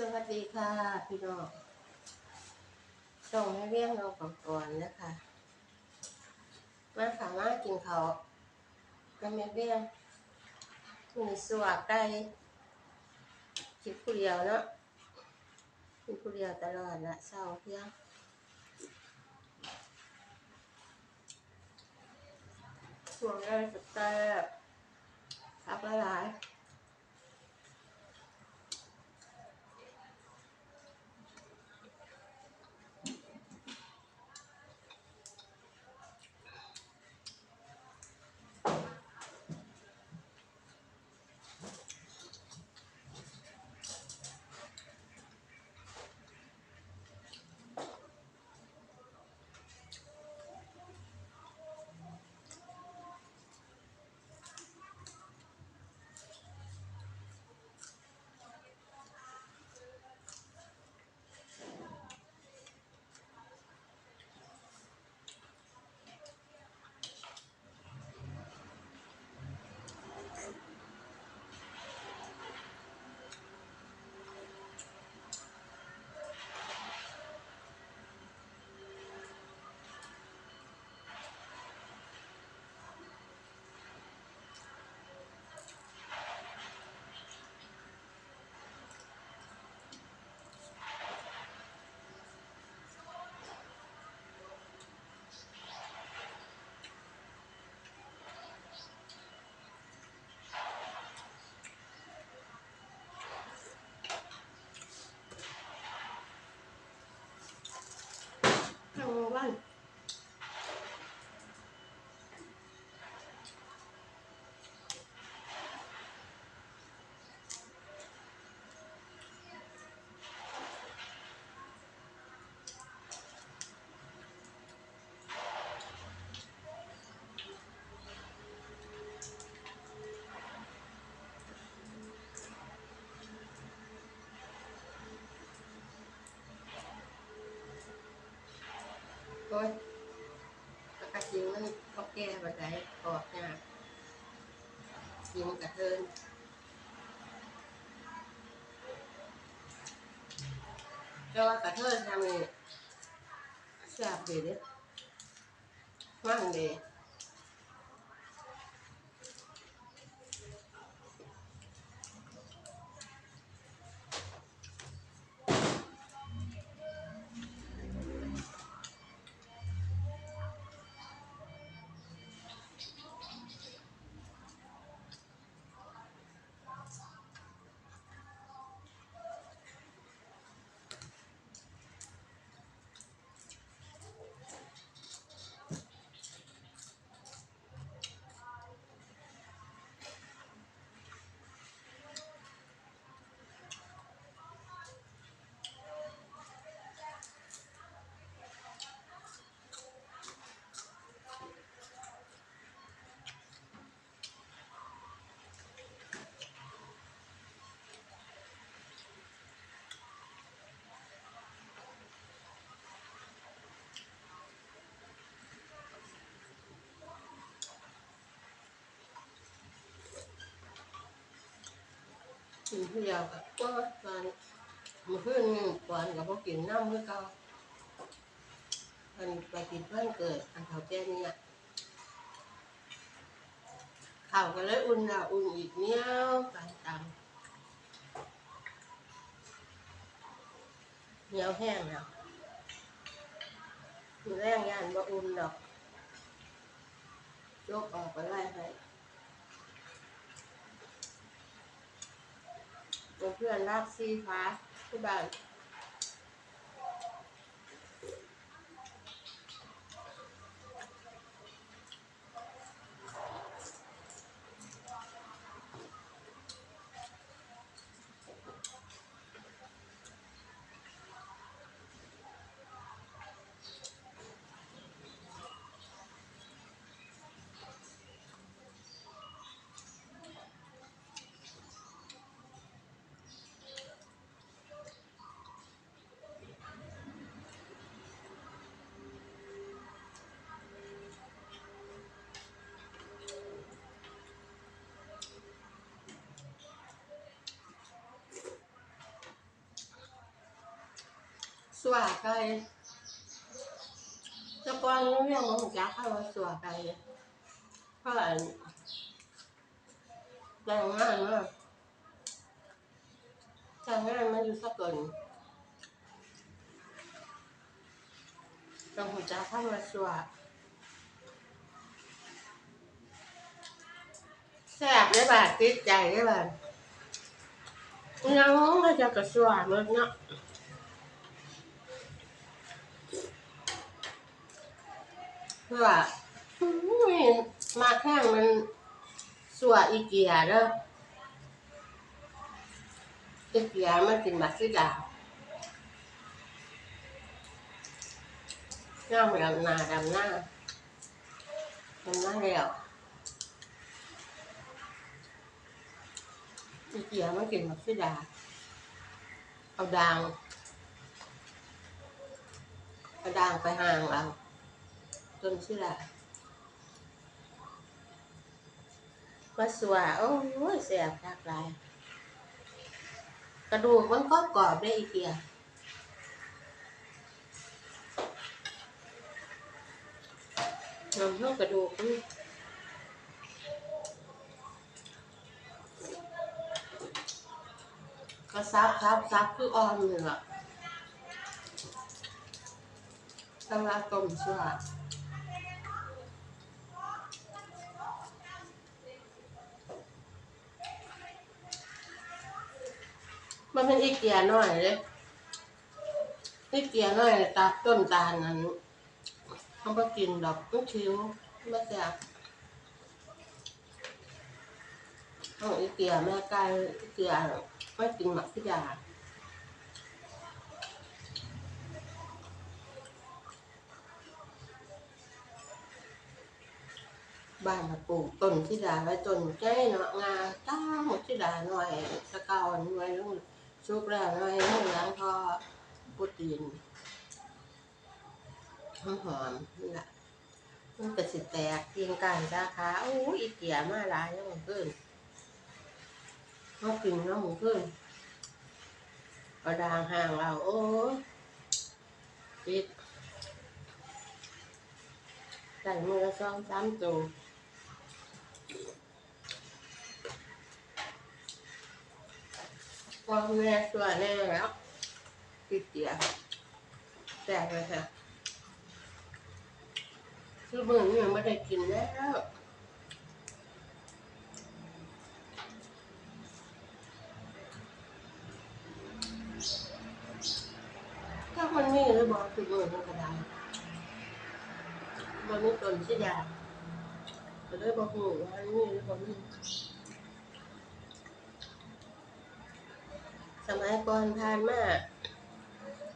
สวัสดีค่ะพี่น้องส่งให้เรียกเราก่อนก่อนนะคะมาค่ะมากินเขาวกับแม่เบี้ยงมีสวกไก่กินผู้เดียวเนาะกินผู้เดียวตลอดละเศร้าเพียงส่วนอะไรสุดแต่พักหลายๆ ทั้ งวันโอ้ยปกติมันก็แก้บัดไดออกยากกิงกระเทินแต่ว่ากระเทินทำไงแซ่บดีเด้อมั่งดี กินผู้เดียวกับก็ตอนมื่อคืนนี่ก่อนกับพวกกินน้ำเมื่อเก่ามันไปกินเพื่อนเกิดอันเขาแก่นี่อะข่าวก็เลยอุ่นละอุ่นอีกเนี้ยวไปตามเหนียวแห้งแล้วแรงยานบ่อุ่นดอกยกออกไปไล่ให้ เป็นเพื่อนรักซีฟ้าที่บ้าน สัวไก่แตะกอนเรื่องของจักเข้ามาสัวไก่เพราะอะไรแต่งงานมาแต่งงานมาอยู่สักเกินต้องหัวจักเข้ามาสัวแซ่บได้บาดติดใจได้บาดยังก็จะกระสวเมือเนาะ เพื่ออุ้ยมาแข้งมันสัวอีเกียเด้ออีเกียมันกินบักซิดาหน้ามันดำหน้าดำหน้าดำหน้าแล้วอีเกียมันกินบักซิดาเอาดางเอาดางไปห่างเอา จนชื่อละมาสัวโอ้ยแสบทักหลาย กระดูกมันก็กรอบได้อีกเกียวน้ำเท่ากระดูกนี่ก็ซับซับซับคืออ่อนเลยล่ะต้องรักต้มชัว มันเป็นอีเกียน้อยเลยอีเกียน้อยตาต้นตาลนั้นเขาไปกินดอกลูกชิ้วไม่แซ่บเอาอีเกียแม่ไก่อีเกียไม่กินหมักพิยาบ้านมาปลูกต้นที่ดาไว้ต้นแก้เนาะงาตั้งหมดที่ดาหน่อยตะกาหน่อยลูก ชุกแล้วหน่อยลูกล้างพอโปรตีนหอมหอมนี่แหละมันก็สิแตกเกียงกันจ้าขาโอ้ยอีเกียมาหลายแล้วมันเพิ่นเขากินแล้วมันเพิ่นเอาดางห่างเราโอ้ยปิดใส่มือละสองสามตัว พ่อแม่ช่วยแน่แล้วติดเตียแตกเลยค่ะคือเมื่อนี่ยังไม่ได้กินแล้วถ้ามันมีหรือบอกคือมือมันกระดานมันมีต้นชิดาก็เลยบอกหนูว่ามีหรือบอกมี สมัยก่อนผ่านมา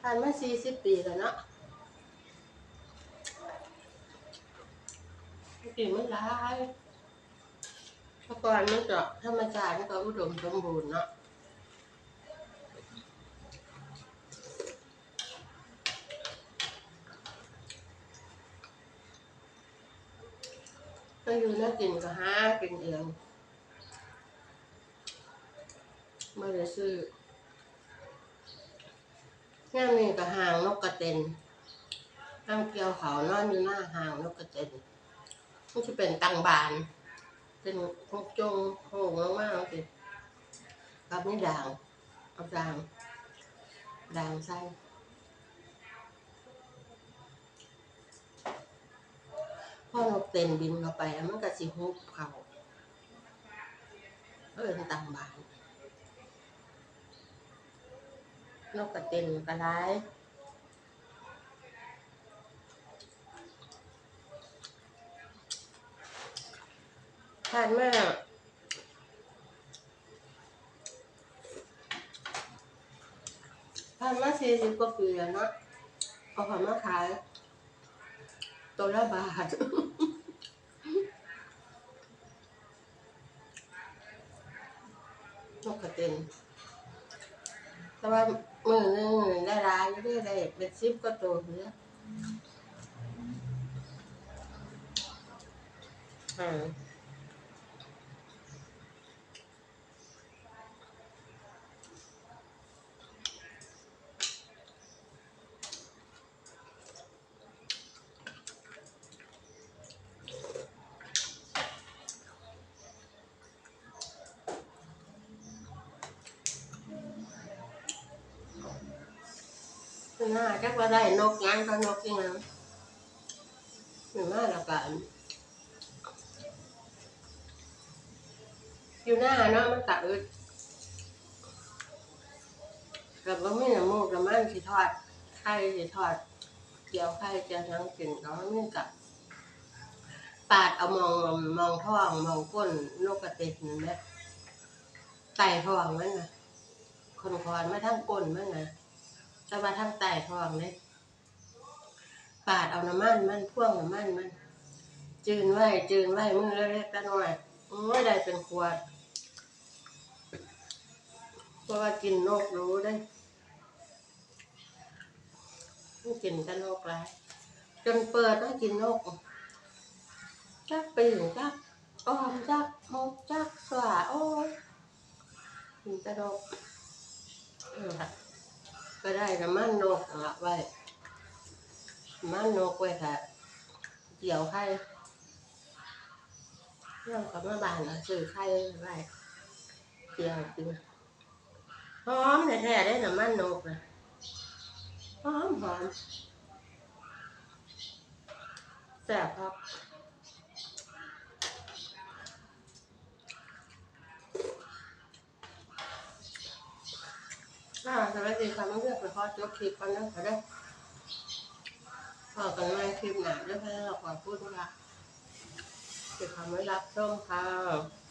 ผ่านมาสี่สิบปีแล้วเนาะปีมันหลายเมื่อก่อนมันก็ธรรมชาติมันก็อุดมสมบูรณ์เนาะก็อยู่น่ากินก็หากินเองไม่ได้ซื้อ งานนี้ก็ห่างนกกระเต็นตั้งเกี่ยวเขานอนอยู่หน้าห่างนกกระเต็นมันจะเป็นตังบาน เป็นหกจงโหงมากๆสิกับนี่ด่างเอาด่างด่างใส่พ่อนกเต็นบินเข้าไปมันก็สิฮุบเขาเออตังบาน นกกระเต็นกระไรผ่านมาผ่านมาสี่สิบกว่าปีแล้วเนาะเอาของมาขายตัวละบาทนกกระเต็น แต่ว่ามือหนึงได้ร้ายได้ได้เป็นซิปก็ตัวเนี้ยอ่าน่าจักว่าได้นกยังก็นกยังหรือว่าแล้วกันอยู่หน้าเนาะมันกะอึดกับว่าไม่หน้ำมูกน้ำมันสิทอดไข่สิทอดเจียวไข่เจียวทั้งกินก็ไม่กับปาดเอามองมองท้องมองก้นนกกระเต็ดนั่นแหละไต่ท้องมันนะคนคอนมาทั้งก้นมันนะ จะมาทั้งไต่ท้องเลยปาดเอาน้ำมันมันพ่วงน้ำมันมัน จืนไว้จืนไว้มือเล็กๆน้อยโอ้ยได้เป็นขวดเพราะว่ากินนกรู้ได้ไม่กินแต่นกไรจนเปิดมากินนกจักปีนจักออมจักมกจักสว่าโอ้ยกินแต่นกเออ ก็ได้น้ำมันนกละไว้มันนกไว้ค่ะเกี่ยวไข่เรื่องกับแมาบานอะซื้อไข่ไว้เกี่ยวกินหอมแท้ๆได้น้ำมันนกนะหอมหอมแซ่บครับ สวัสดีค่ะเพื่อนๆไปขอจบคลิปกันนะคะเด้อพอกันไหมคลิปหนาด้วยเพื่อนเราขอพูดว่าจะทำไว้รับชมค่ะ